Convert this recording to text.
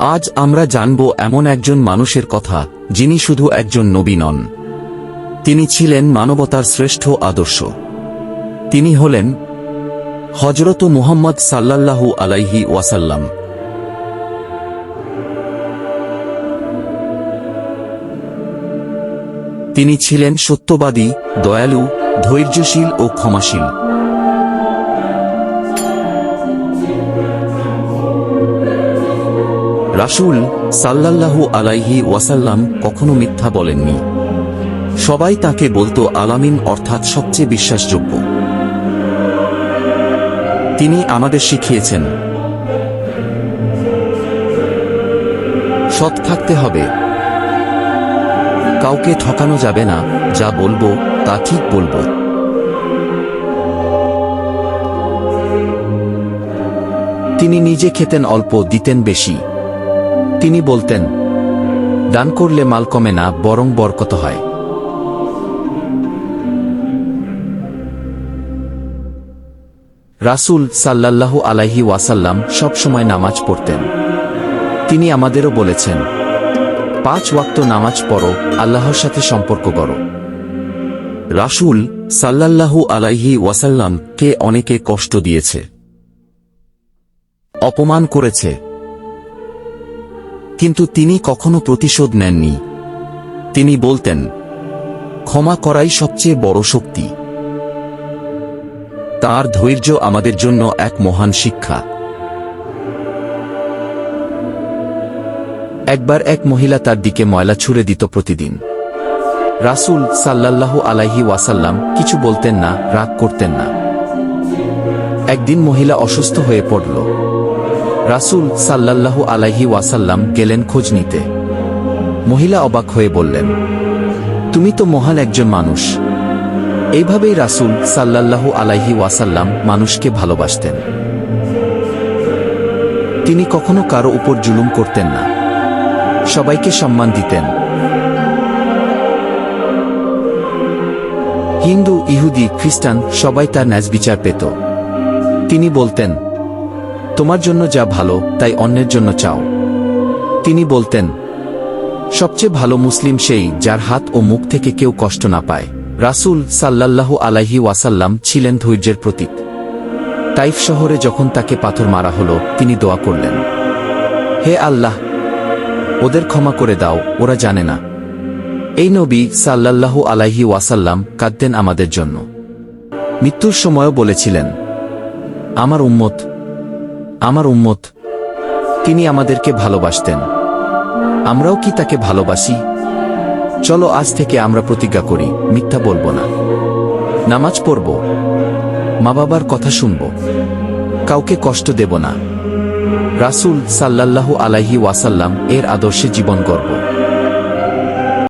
আজ আমরা জানব এমন একজন মানুষের কথা, যিনি শুধু একজন নবী নন। তিনি ছিলেন মানবতার শ্রেষ্ঠ আদর্শ। তিনি হলেন হজরত মুহাম্মদ সাল্লাল্লাহু আলাইহি ওয়াসাল্লাম। তিনি ছিলেন সত্যবাদী, দয়ালু, ধৈর্যশীল ও ক্ষমাশীল। রাসূল সাল্লাল্লাহু আলাইহি ওয়াসাল্লাম কখনো মিথ্যা বলেননি। সবাই তাকে বলতো আলামিন অর্থাৎ সবচেয়ে বিশ্বাসযোগ্য। তিনি আমাদের শিখিয়েছেন, সৎ থাকতে হবে। কাউকে ঠকানো যাবে না, যা বলব তা ঠিক বলব। তিনি নিজে খেতেন অল্প, দিতেন বেশি। তিনি বলতেন, দান করলে মাল কমে না, বরং বরকত হয়। রাসূল সাল্লাল্লাহু আলাইহি ওয়াসাল্লাম সবসময় নামাজ পড়তেন। তিনি আমাদেরও বলেছেন, পাঁচ ওয়াক্ত নামাজ পড়ো, আল্লাহর সাথে সম্পর্ক করো। রাসূল সাল্লাল্লাহু আলাইহি ওয়াসাল্লাম কে অনেকে কষ্ট দিয়েছে, অপমান করেছে কিন্তু তিনি কখনো প্রতিশোধ নেননি। তিনি বলতেন, ক্ষমা করাই সবচেয়ে বড় শক্তি। তার ধৈর্য আমাদের জন্য এক মহান শিক্ষা। একবার এক মহিলা তার দিকে ময়লা ছুড়ে দিত প্রতিদিন। রাসূল সাল্লাল্লাহু আলাইহি ওয়াসাল্লাম কিছু বলতেন না, রাগ করতেন না। একদিন মহিলা অসুস্থ হয়ে পড়ল। রাসূল সাল্লাল্লাহু আলাইহি ওয়াসাল্লাম গেলেন খোঁজ নিতে। মহিলা অবাক হয়ে বললেন, তুমি তো মহান একজন মানুষ। এইভাবেই রাসূল সাল্লাল্লাহু আলাইহি ওয়াসাল্লাম মানুষকে ভালোবাসতেন। তিনি কখনো কারও উপর জুলুম করতেন না। সবাইকে সম্মান দিতেন। হিন্দু, ইহুদি, খ্রিস্টান সবাই তার ন্যাজ বিচার পেত। তিনি বলতেন তোমার জন্য যা ভালো, তাই অন্যের জন্য চাও। তিনি বলতেন, সবচেয়ে ভালো মুসলিম সেই যার হাত ও মুখ থেকে কেউ কষ্ট না পায়। রাসূল সাল্লাল্লাহু আলাইহি ওয়াসাল্লাম ছিলেন ধৈর্যের প্রতীক। তাইফ শহরে যখন তাকে পাথর মারা হলো, তিনি দোয়া করলেন, হে আল্লাহ, ওদের ক্ষমা করে দাও, ওরা জানে না। এই নবী সাল্লাল্লাহু আলাইহি ওয়াসাল্লাম কাঁদতেন আমাদের জন্য। মৃত্যুর সময়ও বলেছিলেন, আমার উম্মত আমার উম্মত, তিনি আমাদেরকে ভালোবাসতেন। আমরাও কি তাকে ভালোবাসি? চলো আজ থেকে আমরা প্রতিজ্ঞা করি, মিথ্যা বলব না। নামাজ পড়ব মা বাবার কথা শুনব, কাউকে কষ্ট দেব না। রাসুল সাল্লাল্লাহু আলাইহি ওয়াসাল্লাম এর আদর্শে জীবন গর্ব